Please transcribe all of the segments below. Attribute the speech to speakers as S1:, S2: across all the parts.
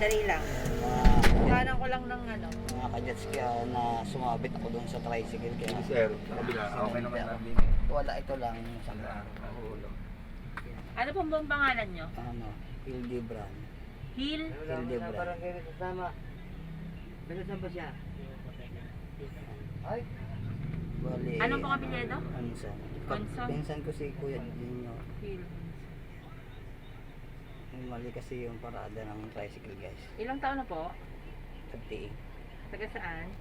S1: Dali lang. Kanan ko lang ng ano.
S2: mga kajets kaya na sumabit ako doon sa tricycle kaya
S3: Sir, kabila, okay naman namin.
S2: wala ito lang sa.
S1: Ano pong buong pangalan nyo?
S2: ano, Hildebran.
S1: Hill?
S2: Hildebran.
S4: kasama. Pero saan ba siya?
S2: Ay. Bali.
S1: Anong pong apelyido?
S2: Anson.
S1: Anson?
S2: Pinsan ko si Kuya Junior.
S1: Hill.
S2: Mali kasi yung parada ng tricycle guys.
S1: Ilang taon na po?
S2: Pagtiing.
S1: Taga saan?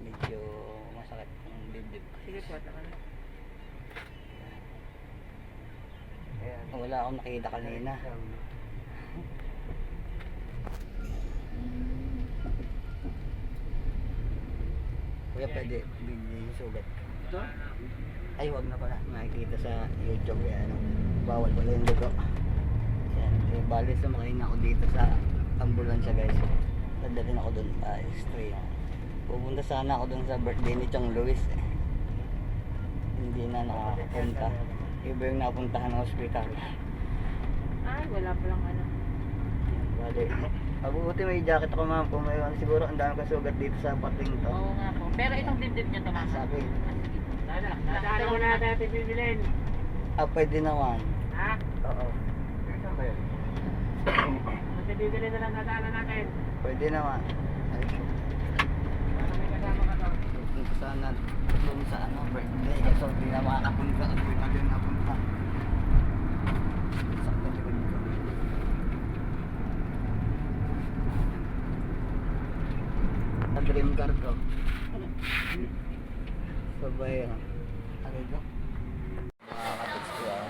S2: Medyo masakit ang dibdib.
S1: Sige po, taka na.
S2: Wala akong nakita kanina. Kuya, pwede bigyan yung sugat.
S4: Ito?
S2: Ay, wag na pala. Nakikita sa YouTube eh, ano, bawal pala yung dugo. Yan, eh, bali sumakay na ako dito sa ambulansya guys. Dadalhin ako doon, ah, stray. Pupunta sana ako doon sa birthday ni Chong Luis eh. Hindi na nakapunta. Iba yung napuntahan ng hospital.
S1: Ay, wala palang ano.
S2: Bali, mabuti may jacket ako ma'am. Kung may siguro ang dami kasugat dito sa pating to.
S1: Oo nga po. Pero itong dibdib nyo tumama.
S2: Sa akin.
S4: Dadaan mo na natin bibilin.
S2: Ah, pwede naman. Oo.
S3: Saan ba?
S4: Kasi bibili na lang nadaanan natin.
S2: Pwede naman. Ay,
S4: Para may kasama ka doon.
S2: Punta sana doon sa ano, birthday. Kaso hindi na makakapunta. Hospital din napunta. Sakto likod ko. Sa dream car ko. Sabay ah. Ano ito? Mga kapits ko ah.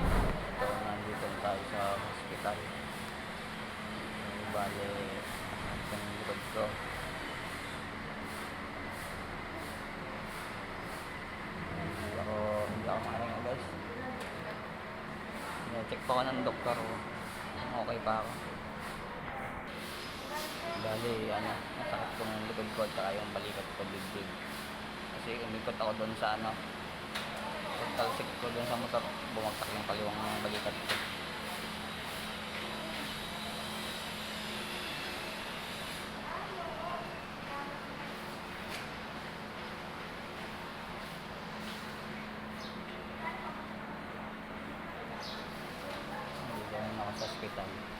S2: Ito, nandito tayo sa hospital. Bale, itong likod ko. Hindi ako, hindi ako makaringa guys. check pa ako ng doktor ko. Okay pa ako. Bali, ano, masakit ko ng likod ko at saka yung balikat ko dibdib. Kasi umikot ako doon sa ano, pagtalsik ko doon sa motor, bumagsak yung kaliwang ng balikat ko. Hindi ganun ako sa hospital.